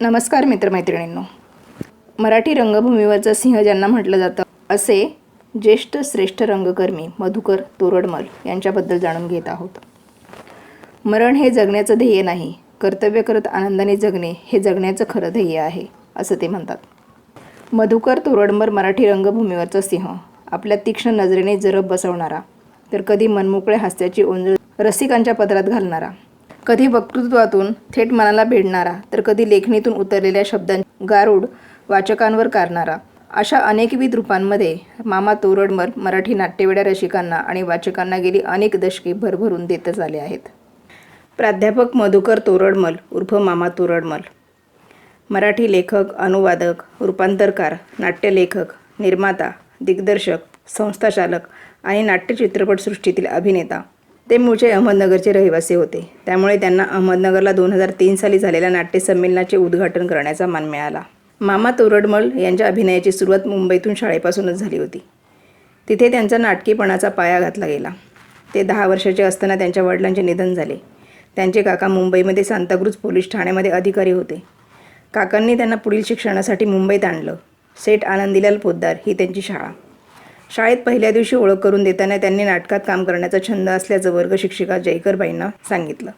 नमस्कार मित्रमैत्रिणींनो. मराठी रंगभूमीवरचा सिंह ज्यांना म्हटलं जातं असे ज्येष्ठ श्रेष्ठ रंगकर्मी मधुकर तोरडमल यांच्याबद्दल जाणून घेत आहोत. मरण हे जगण्याचं ध्येय नाही कर्तव्य करत आनंदाने जगणे हे जगण्याचं खरं ध्येय आहे असं ते म्हणतात. मधुकर तोरडमल मराठी रंगभूमीवरचा सिंह आपल्या तीक्ष्ण नजरेने जरब बसवणारा तर कधी मनमोकळ्या हास्याची ओंजळ रसिकांच्या पदरात घालणारा कधी वक्तृत्वातून थेट मनाला भिडणारा तर कधी लेखणीतून उतरलेल्या शब्दां गारूड वाचकांवर कारणारा. अशा अनेकविध रूपांमध्ये मामा तोरडमल मराठी नाट्यवेड्या रसिकांना आणि वाचकांना गेली अनेक दशके भरभरून देतच आले आहेत. प्राध्यापक मधुकर तोरडमल उर्फ मामा तोरडमल. मराठी लेखक अनुवादक रूपांतरकार नाट्यलेखक निर्माता दिग्दर्शक संस्थाचालक आणि नाट्य चित्रपटसृष्टीतील अभिनेता. ते मूळचे अहमदनगरचे रहिवासी होते. त्यामुळे त्यांना अहमदनगरला दोन हजार तीन साली झालेल्या नाट्य संमेलनाचे उद्घाटन करण्याचा मान मिळाला. मामा तोरडमल यांच्या अभिनयाची सुरुवात मुंबईतून शाळेपासूनच झाली होती. तिथे त्यांचा नाटकीपणाचा पाया घातला गेला. ते दहा वर्षाचे असताना त्यांच्या वडिलांचे निधन झाले. त्यांचे काका मुंबईमध्ये सांताक्रूज पोलीस ठाण्यामध्ये अधिकारी होते. काकांनी त्यांना पुढील शिक्षणासाठी मुंबईत आणलं. सेठ आनंदीलाल पोद्दार ही त्यांची शाळा. शाळेत पहिल्या दिवशी ओळख करून देताना त्यांनी नाटकात काम करण्याचा छंद असल्याचं वर्ग शिक्षिका जयकरबाईंना सांगितलं.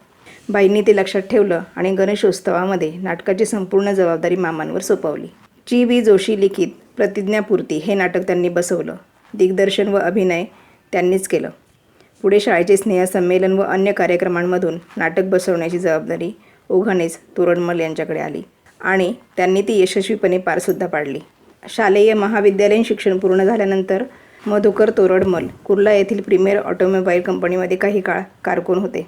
बाईंनी ते लक्षात ठेवलं आणि गणेशोत्सवामध्ये नाटकाची संपूर्ण जबाबदारी मामांवर सोपवली. जी बी जोशी लिखित प्रतिज्ञापूर्ती हे नाटक त्यांनी बसवलं. दिग्दर्शन व अभिनय त्यांनीच केलं. पुढे शाळेचे स्नेहसंमेलन व अन्य कार्यक्रमांमधून नाटक बसवण्याची जबाबदारी ओघानेच तोरणमल यांच्याकडे आली आणि त्यांनी ती यशस्वीपणे पारसुद्धा पाडली. शालेय महाविद्यालयीन शिक्षण पूर्ण झाल्यानंतर मधुकर तोरडमल कुर्ला येथील प्रीमियर ऑटोमोबाईल कंपनीमध्ये काही काळ कारकून होते.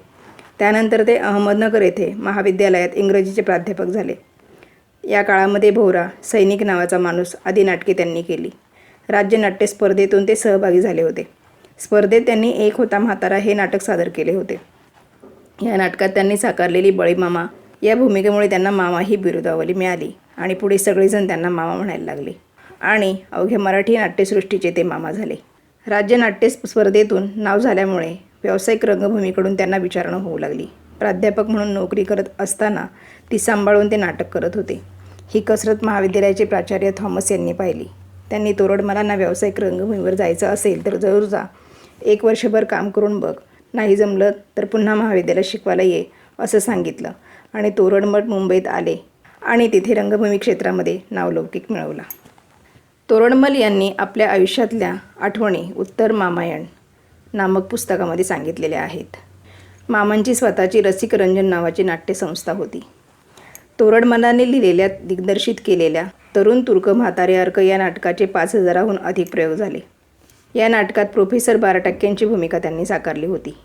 त्यानंतर ते अहमदनगर येथे महाविद्यालयात इंग्रजीचे प्राध्यापक झाले. या काळामध्ये भोवरा सैनिक नावाचा माणूस आदी नाटके त्यांनी केली. राज्य नाट्य स्पर्धेतून ते सहभागी झाले होते. स्पर्धेत त्यांनी एक होता म्हातारा हे नाटक सादर केले होते. या नाटकात त्यांनी साकारलेली बळीमामा या भूमिकेमुळे त्यांना मामा ही बिरुदावली मिळाली. आणि पुढे सगळेजण त्यांना मामा म्हणायला लागले. आणि अवघ्या मराठी नाट्यसृष्टीचे ते मामा झाले. राज्य नाट्य स्पर्धेतून नाव झाल्यामुळे व्यावसायिक रंगभूमीकडून त्यांना विचारणं होऊ लागली. प्राध्यापक म्हणून नोकरी करत असताना ती सांभाळून ते नाटक करत होते. ही कसरत महाविद्यालयाचे प्राचार्य थॉमस यांनी पाहिली. त्यांनी तोरडमलांना व्यावसायिक रंगभूमीवर जायचं असेल तर जरूर जा. एक वर्षभर काम करून बघ. नाही जमलं तर पुन्हा महाविद्यालयात शिकवायला ये असं सांगितलं. आणि तोरडमठ मुंबईत आले. आणि तिथे रंगभूमी क्षेत्रामध्ये नावलौकिक मिळवला. तोरणमल यांनी आपल्या आयुष्यातल्या आठवणी उत्तर मामायण नामक पुस्तकामध्ये सांगितलेल्या आहेत. मामांची स्वतःची रसिक रंजन नावाची नाट्यसंस्था होती. तोरडमलाने लिहिलेल्या दिग्दर्शित केलेल्या तरुण तुर्क म्हातारे अर्क या नाटकाचे पाच हजाराहून अधिक प्रयोग झाले. या नाटकात प्रोफेसर बारा टक्क्यांची भूमिका त्यांनी साकारली होती.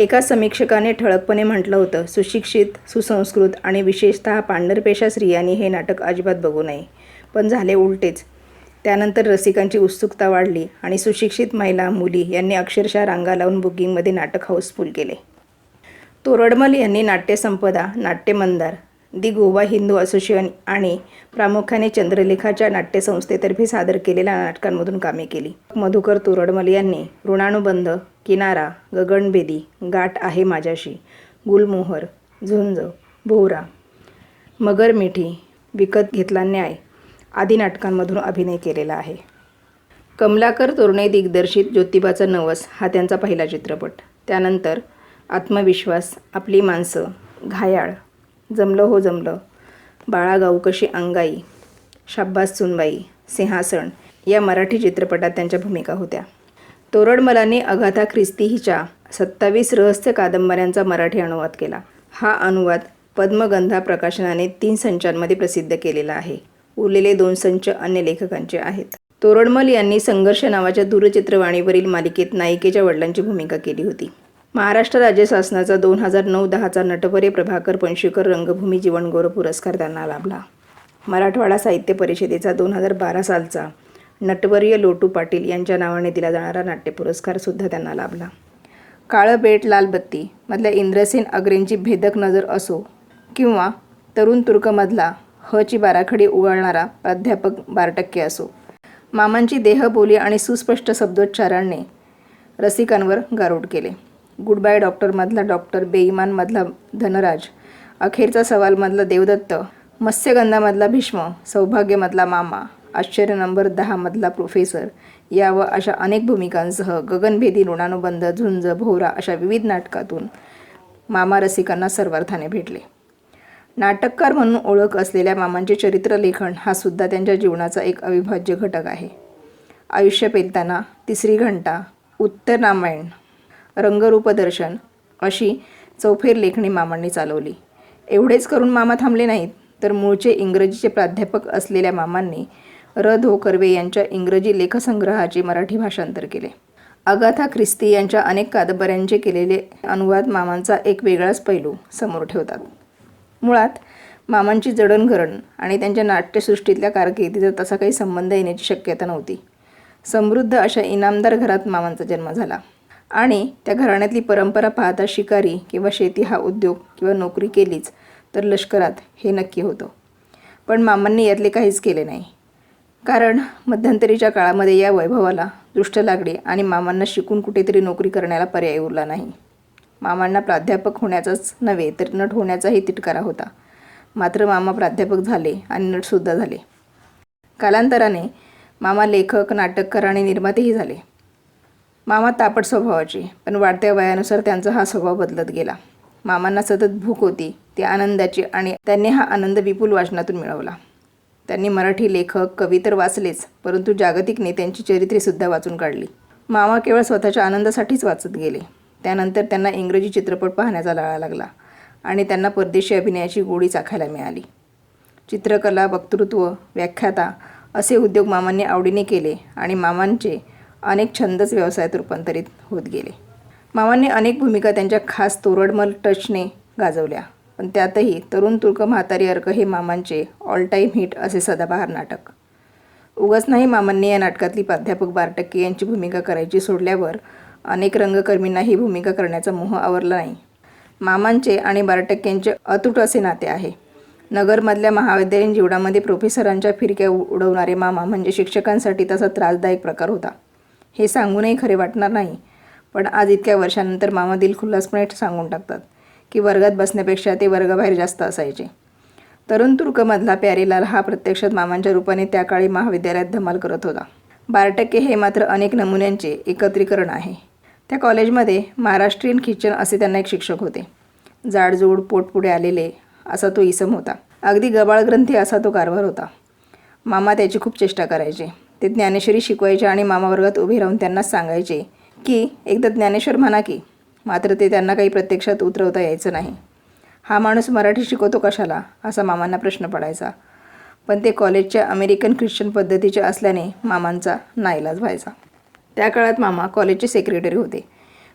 एका समीक्षकाने ठळकपणे म्हटलं होतं सुशिक्षित सुसंस्कृत आणि विशेषतः पांढरपेशा स्त्रियांनी हे नाटक अजिबात बघू नये. पण झाले उलटेच. त्यानंतर रसिकांची उत्सुकता वाढली आणि सुशिक्षित महिला मुली यांनी अक्षरशः रांगा लावून बुकिंगमध्ये नाटक हाऊसफुल केले. तोरडमल यांनी नाट्यसंपदा नाट्यमंदार दि गोवा हिंदू असोसिएशन आणि प्रामुख्याने चंद्रलेखाच्या नाट्यसंस्थेतर्फे सादर केलेल्या नाटकांमधून कामे केली. मधुकर तोरडमल यांनी ऋणानुबंध किनारा गगनभेदी गाठ आहे माझ्याशी. गुलमोहर झुंज भोवरा. मगर मिठी विकत घेतला न्याय. आदी नाटकांमधून अभिनय केलेला आहे. कमलाकर तोरणे दिग्दर्शित ज्योतिबाचा नवस हा त्यांचा पहिला चित्रपट. त्यानंतर आत्मविश्वास आपली माणसं घायाळ जमलं हो जमलं बाळागाऊ कशी अंगाई शाब्बास सुनबाई सिंहासन या मराठी चित्रपटात त्यांच्या भूमिका होत्या. तोरडमलांनी अगाथा ख्रिस्ती हिच्या सत्तावीस रहस्य कादंबऱ्यांचा मराठी अनुवाद केला. हा अनुवाद पद्मगंधा प्रकाशनाने तीन संचांमध्ये प्रसिद्ध केलेला आहे. उरलेले दोन संच अन्य लेखकांचे आहेत. तोरडमल यांनी संघर्ष नावाच्या दूरचित्रवाणीवरील मालिकेत नायिकेच्या वडिलांची भूमिका केली होती. महाराष्ट्र राज्य शासनाचा दोन हजार नऊ दहाचा नटवरे प्रभाकर पंशीकर रंगभूमी जीवनगौरव पुरस्कार त्यांना लाभला. मराठवाडा साहित्य परिषदेचा दोन हजार बारा सालचा नटवर्य लोटू पाटील यांच्या नावाने दिला जाणारा नाट्य पुरस्कारसुद्धा त्यांना लाभला. काळं बेट लाल बत्ती मधल्या इंद्रसेन अग्रेंची भेदक नजर असो किंवा तरुण तुर्कमधला हची बाराखडी उगाळणारा प्राध्यापक बारटक्के असो. मामांची देहबोली आणि सुस्पष्ट शब्दोच्चारांनी रसिकांवर गारूड केले. गुड बाय डॉक्टरमधला डॉक्टर बेईमानमधला धनराज अखेरचा सवालमधला देवदत्त मत्स्यगंधामधला भीष्म सौभाग्यमधला मामा आश्चर्य नंबर दहामधला प्रोफेसर या व अशा अनेक भूमिकांसह गगनभेदी ऋणानुबंध झुंज भोवरा अशा विविध नाटकातून मामा रसिकांना सर्वार्थाने भेटले. नाटककार म्हणून ओळख असलेल्या मामांचे चरित्रलेखन हा सुद्धा त्यांच्या जीवनाचा एक अविभाज्य घटक आहे. आयुष्य पेलताना तिसरी घंटा उत्तर रामायण रंगरूपदर्शन अशी चौफेर लेखणी मामांनी चालवली. एवढेच करून मामा थांबले नाहीत तर मूळचे इंग्रजीचे प्राध्यापक असलेल्या मामांनी र. धो कर्वे यांच्या इंग्रजी लेखसंग्रहाचे मराठी भाषांतर केले. अगाथा ख्रिस्ती यांच्या अनेक कादंबऱ्यांचे केलेले अनुवाद मामांचा एक वेगळाच पैलू समोर ठेवतात. मुळात मामांची जडणघडण आणि त्यांच्या नाट्यसृष्टीतल्या कारकिर्दीचा तसा काही संबंध येण्याची शक्यता नव्हती. समृद्ध अशा इनामदार घरात मामांचा जन्म झाला. आणि त्या घराण्यातली परंपरा पाहता शिकारी किंवा शेती हा उद्योग किंवा नोकरी केलीच तर लष्करात हे नक्की होतं. पण मामांनी यातले काहीच केले नाही. कारण मध्यंतरीच्या काळामध्ये या वैभवाला दृष्ट लागली आणि मामांना शिकून कुठेतरी नोकरी करण्याला पर्याय उरला नाही. मामांना प्राध्यापक होण्याचाच नव्हे तर नट होण्याचाही तिटकारा होता. मात्र मामा प्राध्यापक झाले आणि नटसुद्धा झाले. कालांतराने मामा लेखक नाटककार आणि निर्मातेही झाले. मामा तापट स्वभावाचे पण वाढत्या वयानुसार त्यांचा हा स्वभाव बदलत गेला. मामांना सतत भूक होती ती आनंदाची आणि त्यांनी हा आनंद विपुल वाचनातून मिळवला. त्यांनी मराठी लेखक कवी तर वाचलेच परंतु जागतिक नेत्यांची चरित्रेसुद्धा वाचून काढली. मामा केवळ स्वतःच्या आनंदासाठीच वाचत गेले. त्यानंतर त्यांना इंग्रजी चित्रपट पाहण्याचा लाळा लागला आणि त्यांना परदेशी अभिनयाची गोडी चाखायला मिळाली. चित्रकला वक्तृत्व व्याख्याता असे उद्योग मामांनी आवडीने केले आणि मामांचे अनेक छंदच व्यवसायात रूपांतरित होत गेले. मामांनी अनेक भूमिका त्यांच्या खास तोरडमल टचने गाजवल्या. पण त्यातही तरुण तुर्क म्हातारी अर्क हे मामांचे ऑल टाईम हिट असे सदाबहार नाटक. उगाच नाही मामांनी या नाटकातली प्राध्यापक बारटक्के यांची भूमिका करायची सोडल्यावर अनेक रंगकर्मींना ही भूमिका करण्याचा मोह आवरला नाही. मामांचे आणि बारटक्क्यांचे अतूट असे नाते आहे. नगरमधल्या महाविद्यालयीन जीवनामध्ये प्रोफेसरांच्या फिरक्या उडवणारे मामा म्हणजे शिक्षकांसाठी तसा त्रासदायक प्रकार होता. हे सांगूनही खरे वाटणार नाही पण आज इतक्या वर्षानंतर मामा दिलखुल्लासपणे सांगून टाकतात. की वर्गात बसण्यापेक्षा ते वर्गाबाहेर जास्त असायचे. तरुण तुर्कमधला प्यारीलाल हा प्रत्यक्षात मामांच्या रूपाने त्या काळी महाविद्यालयात धमाल करत होता. बारटक्के हे मात्र अनेक नमुन्यांचे एकत्रीकरण आहे. त्या कॉलेजमध्ये महाराष्ट्रीयन ख्रिश्चन असे त्यांना एक शिक्षक होते. जाडजूड पोटपुढे आलेले असा तो इसम होता. अगदी गबाळ ग्रंथी असा तो कारभार होता. मामा त्याची खूप चेष्टा करायचे. ते ज्ञानेश्वरी शिकवायचे आणि मामा वर्गात उभे राहून त्यांना सांगायचे की एकदा ज्ञानेश्वर म्हणा की मात्र ते त्यांना काही प्रत्यक्षात उतरवता यायचं नाही. हा माणूस मराठी शिकवतो कशाला? असा मामांना प्रश्न पडायचा. पण ते कॉलेजच्या अमेरिकन ख्रिश्चन पद्धतीचे असल्याने मामांचा नाईलाज व्हायचा. त्या काळात मामा कॉलेजचे सेक्रेटरी होते.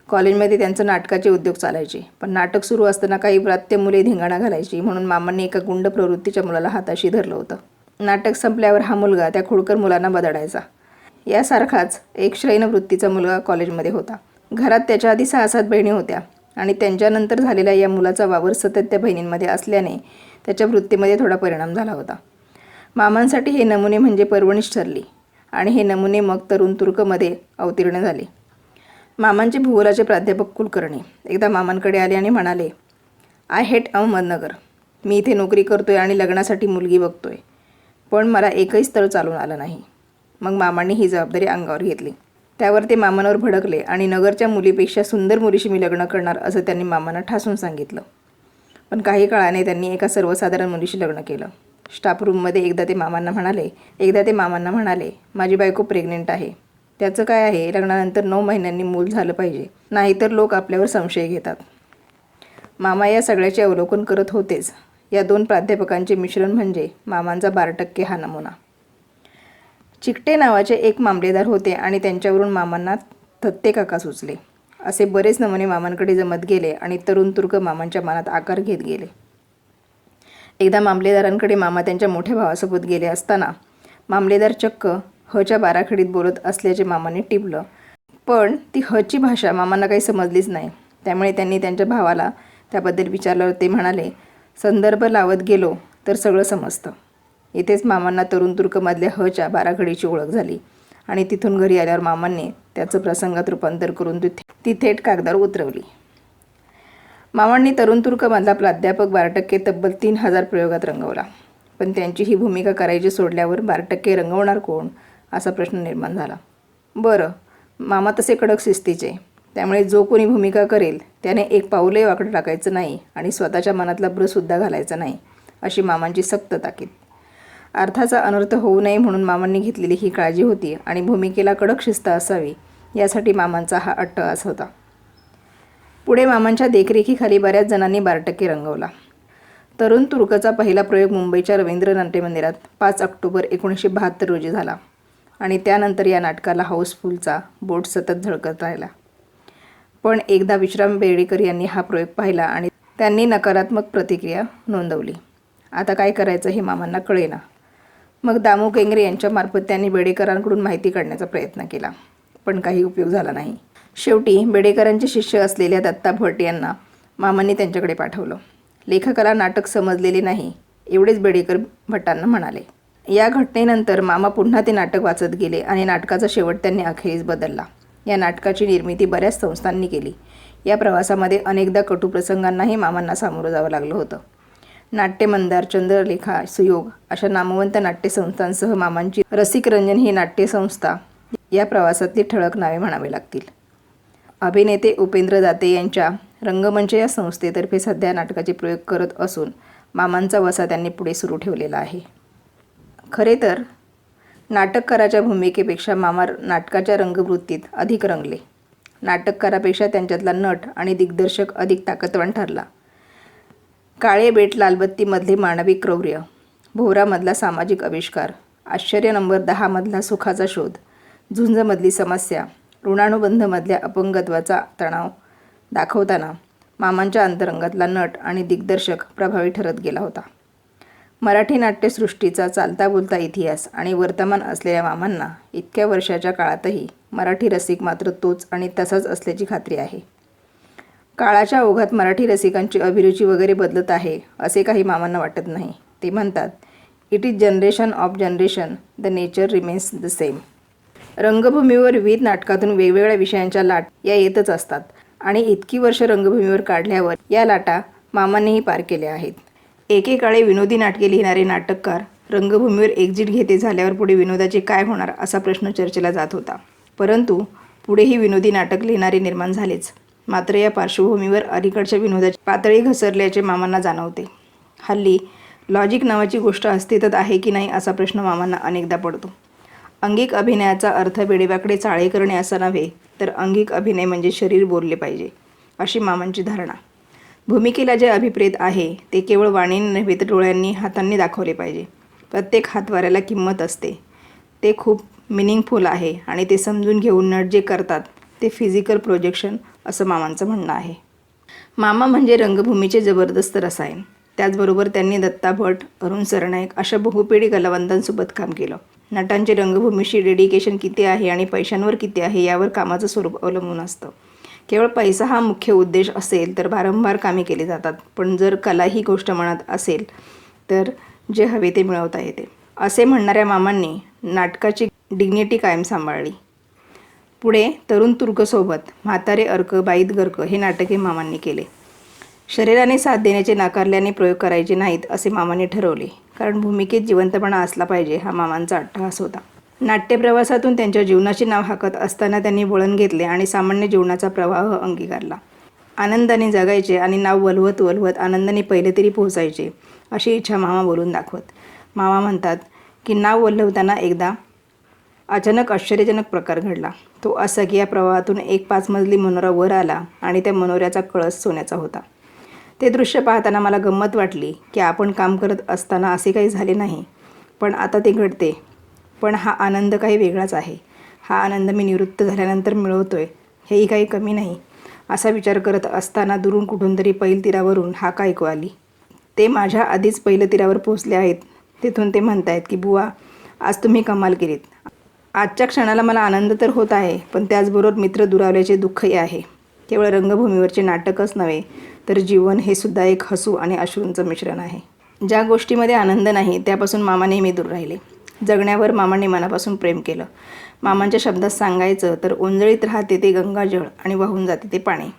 कॉलेजमध्ये त्यांचं नाटकाचे उद्योग चालायचे. पण नाटक सुरू असताना काही प्रात्य मुले धिंगाणा घालायची म्हणून मामांनी एका गुंड प्रवृत्तीच्या मुलाला हाताशी धरलं होतं. नाटक संपल्यावर हा मुलगा त्या खोडकर मुलांना बदडायचा. यासारखाच एक श्रैन वृत्तीचा मुलगा कॉलेजमध्ये होता. घरात त्याच्या आधी सहा सात बहिणी होत्या आणि त्यांच्यानंतर झालेल्या या मुलाचा वावर सतत त्या बहिणींमध्ये असल्याने त्याच्या वृत्तीमध्ये थोडा परिणाम झाला होता. मामांसाठी हे नमुने म्हणजे पर्वणीच ठरली आणि हे नमुने मग तरुण तुर्कमध्ये अवतीर्ण झाले. मामांचे भूगोलाचे प्राध्यापक कुलकर्णी एकदा मामांकडे आले आणि म्हणाले आय हेट अहमदनगर मी इथे नोकरी करतोय आणि लग्नासाठी मुलगी बघतोय. पण मला एकही स्थळ चालून आलं नाही. मग मामांनी ही जबाबदारी अंगावर घेतली. त्यावर ते मामांवर भडकले आणि नगरच्या मुलीपेक्षा सुंदर मुलीशी मी लग्न करणार असं त्यांनी मामांना ठासून सांगितलं. पण काही काळाने त्यांनी एका सर्वसाधारण मुलीशी लग्न केलं. स्टाफ रूममध्ये एकदा ते मामांना म्हणाले एकदा ते मामांना म्हणाले माझी बायको प्रेग्नेंट आहे. त्याचं काय आहे? लग्नानंतर नऊ महिन्यांनी मूल झालं पाहिजे. नाहीतर लोक आपल्यावर संशय घेतात. मामा या सगळ्याचे अवलोकन करत होतेच. या दोन प्राध्यापकांचे मिश्रण म्हणजे मामांचा बारा टक्के हा नमुना. चिकटे नावाचे एक मामलेदार होते आणि त्यांच्यावरून मामांना थत्ते काका सुचले. असे बरेच नमुने मामांकडे जमत गेले आणि तरुण तुर्क मामांच्या मनात आकार घेत गेले. एकदा मामलेदारांकडे मामा त्यांच्या मोठ्या भावासोबत गेले असताना मामलेदार चक्क हच्या बाराखडीत बोलत असल्याचे मामाने टिपलं. पण ती हची भाषा मामांना काही समजलीच नाही. त्यामुळे त्यांनी त्यांच्या भावाला त्याबद्दल विचारल्यावर ते म्हणाले संदर्भ लावत गेलो तर सगळं समजतं. इथेच मामांना तरुण तुर्कमधल्या हच्या बाराखडीची ओळख झाली. आणि तिथून घरी आल्यावर मामांनी त्याचं प्रसंगात रूपांतर करून ती ती थेट कागदावर उतरवली. मामांनी तरुण तुर्कमधला प्राध्यापक बारा टक्के तब्बल तीन हजार प्रयोगात रंगवला. पण त्यांची ही भूमिका करायची सोडल्यावर बारा टक्के रंगवणार कोण? असा प्रश्न निर्माण झाला. बरं मामा तसे कडक शिस्तीचे. त्यामुळे जो कोणी भूमिका करेल त्याने एक पाऊलही वाकडं टाकायचं नाही आणि स्वतःच्या मनातला ब्रसुद्धा घालायचा नाही अशी मामांची सक्त ताकीद. अर्थाचा अनर्थ होऊ नये म्हणून मामांनी घेतलेली ही काळजी होती आणि भूमिकेला कडक शिस्त असावी यासाठी मामांचा हा अट्टहास होता. पुढे मामांच्या देखरेखीखाली बऱ्याच जणांनी बारटक्के रंगवला. तरुण तुर्कचा पहिला प्रयोग मुंबईच्या रवींद्र नाट्यमंदिरात पाच ऑक्टोबर एकोणीसशे बहात्तर रोजी झाला आणि त्यानंतर या नाटकाला हाऊसफुलचा बोट सतत झळकत राहिला. पण एकदा विश्राम बेडेकर यांनी हा प्रयोग पाहिला आणि त्यांनी नकारात्मक प्रतिक्रिया नोंदवली. आता काय करायचं हे मामांना कळेना. मग दामू केंगरे यांच्यामार्फत त्यांनी बेडेकरांकडून माहिती काढण्याचा प्रयत्न केला. पण काही उपयोग झाला नाही. शेवटी बेडेकरांचे शिष्य असलेल्या दत्ता भट यांना मामांनी त्यांच्याकडे पाठवलं. लेखकाला नाटक समजलेले नाही एवढेच बेडेकर भटांना म्हणाले. या घटनेनंतर मामा पुन्हा ते नाटक वाचत गेले आणि नाटकाचा शेवट त्यांनी अखेरीस बदलला. या नाटकाची निर्मिती बऱ्याच संस्थांनी केली. या प्रवासामध्ये अनेकदा कटुप्रसंगांनाही मामांना सामोरं जावं लागलं होतं. नाट्यमंदार चंद्रलेखा सुयोग अशा नामवंत नाट्यसंस्थांसह मामांची रसिकरंजन ही नाट्यसंस्था या प्रवासातली ठळक नावे म्हणावी लागतील. अभिनेते उपेंद्र दाते यांच्या रंगमंच या संस्थेतर्फे सध्या नाटकाचे प्रयोग करत असून मामांचा वसा त्यांनी पुढे सुरू ठेवलेला आहे. खरे तर नाटककाराच्या भूमिकेपेक्षा मामा नाटकाच्या रंगवृत्तीत अधिक रंगले. नाटककारापेक्षा त्यांच्यातला नट आणि दिग्दर्शक अधिक ताकदवान ठरला. काळे बेट लालबत्तीमधले मानवी क्रौर्य भोवरामधला सामाजिक आविष्कार आश्चर्य नंबर दहामधला सुखाचा शोध झुंजमधली समस्या ऋणानुबंधमधल्या अपंगत्वाचा तणाव दाखवताना मामांच्या अंतरंगातला नट आणि दिग्दर्शक प्रभावी ठरत गेला होता. मराठी नाट्यसृष्टीचा चालता बोलता इतिहास आणि वर्तमान असलेल्या मामांना इतक्या वर्षाच्या काळातही मराठी रसिक मात्र तोच आणि तसाच असल्याची खात्री आहे. काळाच्या ओघात मराठी रसिकांची अभिरुची वगैरे बदलत आहे असे काही मामांना वाटत नाही. ते म्हणतात it is generation of generation the nature remains the same रंगभूमीवर विविध नाटकातून वेगवेगळ्या विषयांच्या लाट या येतच असतात आणि इतकी वर्ष रंगभूमीवर काढल्यावर या लाटा मामांनीही पार केल्या आहेत. एकेकाळी विनोदी नाटके लिहिणारे नाटककार रंगभूमीवर एक्झिट घेते झाल्यावर पुढे विनोदाचे काय होणार असा प्रश्न चर्चेला जात होता. परंतु पुढेही विनोदी नाटक लिहिणारे निर्माण झालेच. मात्र या पार्श्वभूमीवर अलीकडच्या विनोदाची पातळी घसरल्याचे मामांना जाणवते. हल्ली लॉजिक नावाची गोष्ट अस्तित्वात आहे की नाही असा प्रश्न मामांना अनेकदा पडतो. अंगिक अभिनयाचा अर्थ बेडेबाकडे चाळे करणे असा नव्हे तर अंगिक अभिनय म्हणजे शरीर बोलले पाहिजे अशी मामांची धारणा. भूमिकेला जे अभिप्रेत आहे ते केवळ वाणीने नव्हे तर डोळ्यांनी हातांनी दाखवले पाहिजे. प्रत्येक हातवाऱ्याला किंमत असते. ते खूप मिनिंगफुल आहे आणि ते समजून घेऊन नट जे करतात ते फिजिकल प्रोजेक्शन असं मामांचं म्हणणं आहे. मामा म्हणजे रंगभूमीचे जबरदस्त रसायन. त्याचबरोबर त्यांनी दत्ता भट अरुण सरनाईक अशा बहुपिढी कलावंतांसोबत काम केलं. नटांचे रंगभूमीशी डेडिकेशन किती आहे आणि पैशांवर किती आहे यावर कामाचं स्वरूप अवलंबून असतं. केवळ पैसा हा मुख्य उद्देश असेल तर वारंवार कामे केली जातात. पण जर कला ही गोष्ट मनात असेल तर जे हवे ते मिळवता येते. असे म्हणणाऱ्या मामांनी नाटकाची डिग्निटी कायम सांभाळली. पुढे तरुण तुर्कसोबत म्हातारे अर्क बाईत गर्क हे नाटके मामांनी केले. शरीराने साथ देण्याचे नाकारल्याने प्रयोग करायचे नाहीत असे मामाने ठरवले. कारण भूमिकेत जिवंतपणा असला पाहिजे हा मामांचा अट्टहास होता. नाट्यप्रवासातून त्यांच्या जीवनाचे नाव हाकत असताना त्यांनी वळण घेतले आणि सामान्य जीवनाचा प्रवाह अंगीकारला. आनंदाने जगायचे आणि नाव वलवत वलवत आनंदाने पहिले तरी पोहोचायचे अशी इच्छा मामा बोलून दाखवत. मामा म्हणतात की नाव वल्लवताना एकदा अचानक आश्चर्यजनक प्रकार घडला. तो असा की या प्रवाहातून एक पाच मजली मनोरा वर आला आणि त्या मनोऱ्याचा कळस सोन्याचा होता. ते दृश्य पाहताना मला गंमत वाटली की आपण काम करत असताना असे काही झाले नाही. पण आता ते घडते. पण हा आनंद काही वेगळाच आहे. हा आनंद मी निवृत्त झाल्यानंतर मिळवतो आहे हेही काही कमी नाही. असा विचार करत असताना दुरून कुठून तरी पैल तीरावरून हाक ऐकू आली? ते माझ्या आधीच पहिलं तीरावर पोहोचले आहेत. तिथून ते म्हणतायत की बुवा आज तुम्ही कमाल केलीत. आजच्या क्षणाला मला आनंद तर होत आहे पण त्याचबरोबर मित्र दुरावल्याचे दुःखही आहे. केवळ रंगभूमीवरचे नाटकच नव्हे तर जीवन हे सुद्धा एक हसू आणि अश्रूंचं मिश्रण आहे. ज्या गोष्टीमध्ये आनंद नाही त्यापासून मामा नेहमी दूर राहिले. जगण्यावर मामाने मनापासून प्रेम केलं. मामांच्या शब्दात सांगायचं तर ओंजळीत राहते ते गंगाजळ आणि वाहून जाते ते पाणी.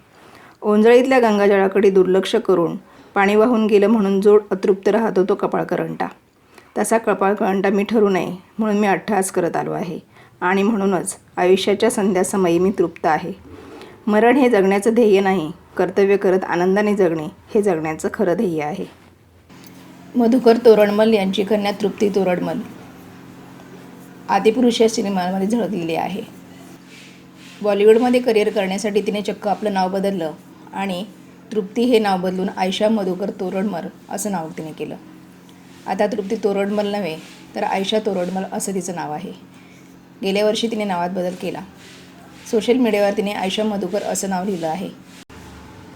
ओंजळीतल्या गंगाजळाकडे दुर्लक्ष करून पाणी वाहून गेलं म्हणून जोड अतृप्त राहतो तो कपाळकरंटा. तसा कपाळकळंटा मी ठरू नये म्हणून मी अट्टहास करत आलो आहे. आणि म्हणूनच आयुष्याच्या संध्यासमयी मी तृप्त आहे. मरण हे जगण्याचं ध्येय नाही कर्तव्य करत आनंदाने जगणे हे जगण्याचं खरं ध्येय आहे. मधुकर तोरणमल यांची कन्या तृप्ती तोरणमल. आदिपुरुष या सिनेमामध्ये झळकलेली आहे. बॉलिवूडमध्ये करिअर करण्यासाठी तिने चक्क आपलं नाव बदललं आणि तृप्ती हे नाव बदलून आयशा मधुकर तोरणमल असं नाव तिने केलं. आता तृप्ती तोरडमल नव्हे तर आयशा तोरडमल असं तिचं नाव आहे. गेल्या वर्षी तिने नावात बदल केला. सोशल मीडियावर तिने आयशा मधुकर असं नाव लिहिलं आहे.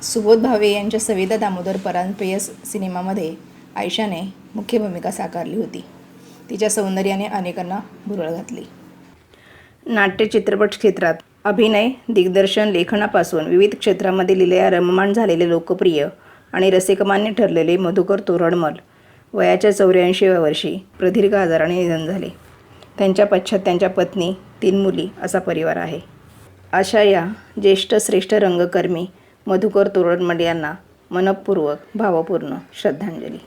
सुबोध भावे यांच्या सविता दामोदर परांपेयस सिनेमामध्ये आयशाने मुख्य भूमिका साकारली होती. तिच्या सौंदर्याने अनेकांना भुरळ घातली. नाट्य चित्रपट क्षेत्रात अभिनय दिग्दर्शन लेखनापासून विविध क्षेत्रामध्ये लिहिल्या रममाण झालेले लोकप्रिय आणि रसिकमान्य ठरलेले मधुकर तोरणमल वयाच्या चौऱ्याऐंशीव्या वर्षी प्रदीर्घ आजाराने निधन झाले. त्यांच्या पश्चात त्यांच्या पत्नी तीन मुली असा परिवार आहे. अशा या ज्येष्ठ श्रेष्ठ रंगकर्मी मधुकर तोरणमल यांना मनपूर्वक भावपूर्ण श्रद्धांजली.